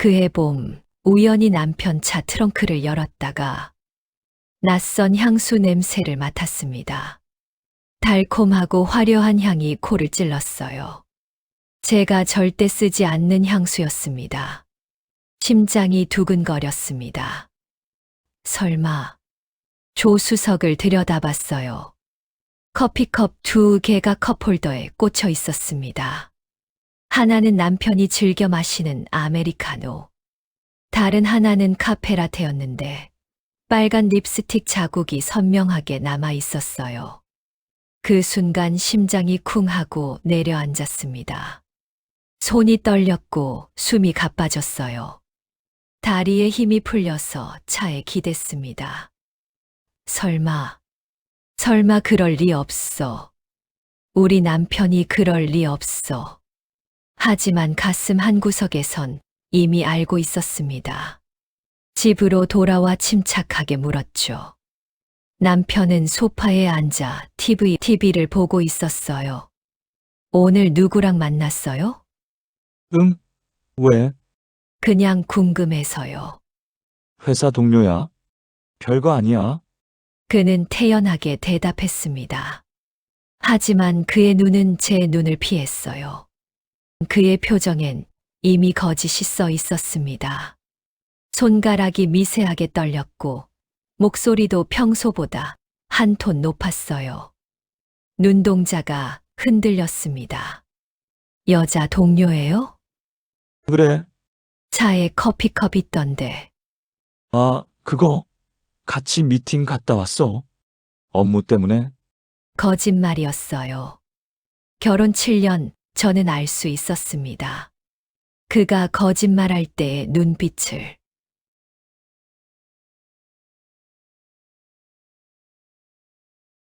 그해 봄, 우연히 남편 차 트렁크를 열었다가 낯선 향수 냄새를 맡았습니다. 달콤하고 화려한 향이 코를 찔렀어요. 제가 절대 쓰지 않는 향수였습니다. 심장이 두근거렸습니다. 설마 조수석을 들여다봤어요. 커피컵 두 개가 컵홀더에 꽂혀 있었습니다. 하나는 남편이 즐겨 마시는 아메리카노. 다른 하나는 카페라테였는데 빨간 립스틱 자국이 선명하게 남아 있었어요. 그 순간 심장이 쿵 하고 내려앉았습니다. 손이 떨렸고 숨이 가빠졌어요. 다리에 힘이 풀려서 차에 기댔습니다. 설마, 설마 그럴 리 없어. 우리 남편이 그럴 리 없어. 하지만 가슴 한구석에선 이미 알고 있었습니다. 집으로 돌아와 침착하게 물었죠. 남편은 소파에 앉아 TV, TV를 보고 있었어요. 오늘 누구랑 만났어요? 응? 왜? 그냥 궁금해서요. 회사 동료야? 별거 아니야. 그는 태연하게 대답했습니다. 하지만 그의 눈은 제 눈을 피했어요. 그의 표정엔 이미 거짓이 써 있었습니다. 손가락이 미세하게 떨렸고 목소리도 평소보다 한 톤 높았어요. 눈동자가 흔들렸습니다. 여자 동료예요? 그래. 차에 커피컵 있던데 아, 그거. 같이 미팅 갔다 왔어. 업무 때문에. 거짓말이었어요. 결혼 7년 저는 알 수 있었습니다. 그가 거짓말할 때의 눈빛을